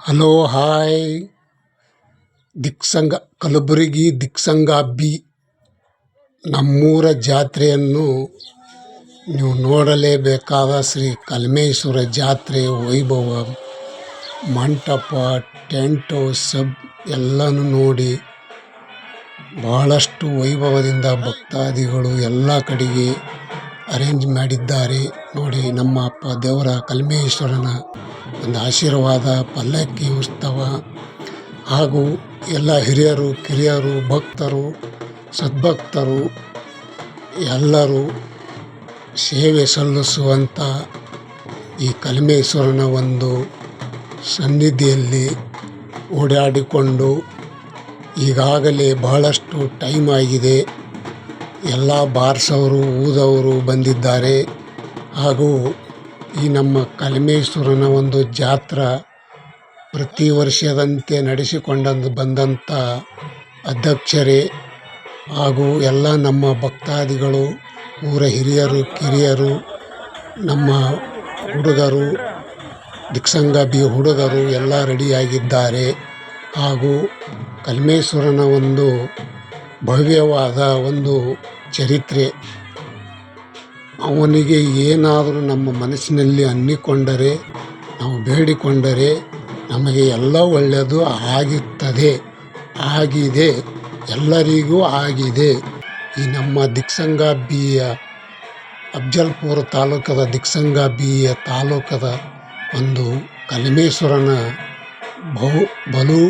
Hello, hi. Diksanga, Kalaburagi Diksanga B ನಮ್ಮೂರ ಜಾತ್ರೆಯನ್ನು ನೀವು ನೋಡಲೇಬೇಕಾದ ಶ್ರೀ ಕಲ್ಮೇಶ್ವರ ಜಾತ್ರೆ, ವೈಭವ, ಮಂಟಪ, ಟೆಂಟು, ಸಬ್ ಎಲ್ಲನೂ ನೋಡಿ ಬಹಳಷ್ಟು ವೈಭವದಿಂದ ಭಕ್ತಾದಿಗಳು ಎಲ್ಲ ಕಡೆಗೆ ಅರೇಂಜ್ ಮಾಡಿದ್ದಾರೆ ನೋಡಿ ನಮ್ಮ ಅಪ್ಪ ದೇವರ ಕಲ್ಮೇಶ್ವರನ ಒಂದು ಆಶೀರ್ವಾದ, ಪಲ್ಲಕ್ಕಿ ಉತ್ಸವ ಹಾಗೂ ಎಲ್ಲ ಹಿರಿಯರು, ಕಿರಿಯರು, ಭಕ್ತರು, ಸದ್ಭಕ್ತರು, ಎಲ್ಲರೂ ಸೇವೆ ಸಲ್ಲಿಸುವಂಥ ಈ ಕಲ್ಮೇಶ್ವರನ ಒಂದು ಸನ್ನಿಧಿಯಲ್ಲಿ ಓಡಾಡಿಕೊಂಡು ಈಗಾಗಲೇ ಬಹಳಷ್ಟು ಟೈಮ್ ಆಗಿದೆ. ಎಲ್ಲ ಬಾರ್ಸವರು, ಊದವರು ಬಂದಿದ್ದಾರೆ. ಹಾಗೂ ಈ ನಮ್ಮ ಕಲ್ಮೇಶ್ವರನ ಒಂದು ಜಾತ್ರೆ ಪ್ರತಿ ವರ್ಷದಂತೆ ನಡೆಸಿಕೊಂಡು ಬಂದಂಥ ಅಧ್ಯಕ್ಷರೇ ಹಾಗೂ ಎಲ್ಲ ನಮ್ಮ ಭಕ್ತಾದಿಗಳು, ಊರ ಹಿರಿಯರು, ಕಿರಿಯರು, ನಮ್ಮ ಹುಡುಗರು ದಿಕ್ಸಂಗ ಬಿ ಹುಡುಗರು ಎಲ್ಲ ರೆಡಿಯಾಗಿದ್ದಾರೆ. ಹಾಗೂ ಕಲ್ಮೇಶ್ವರನ ಒಂದು ಭವ್ಯವಾದ ಒಂದು ಚರಿತ್ರೆ. ಅವನಿಗೆ ಏನಾದರೂ ನಮ್ಮ ಮನಸ್ಸಿನಲ್ಲಿ ಅನ್ನಿಕೊಂಡರೆ, ನಾವು ಬೇಡಿಕೊಂಡರೆ ನಮಗೆ ಎಲ್ಲ ಒಳ್ಳೆಯದು ಆಗುತ್ತದೆ ಆಗಿದೆ, ಎಲ್ಲರಿಗೂ ಆಗಿದೆ. ಈ ನಮ್ಮ ದಿಕ್ಸಂಗಾಬಿಯ, ಅಫ್ಜಲ್ಪುರ ತಾಲೂಕದ ದಿಕ್ಸಂಗಾಬಿಯ ತಾಲೂಕದ ಒಂದು ಕಲಮೇಶ್ವರನ ಬಹು ಬಲು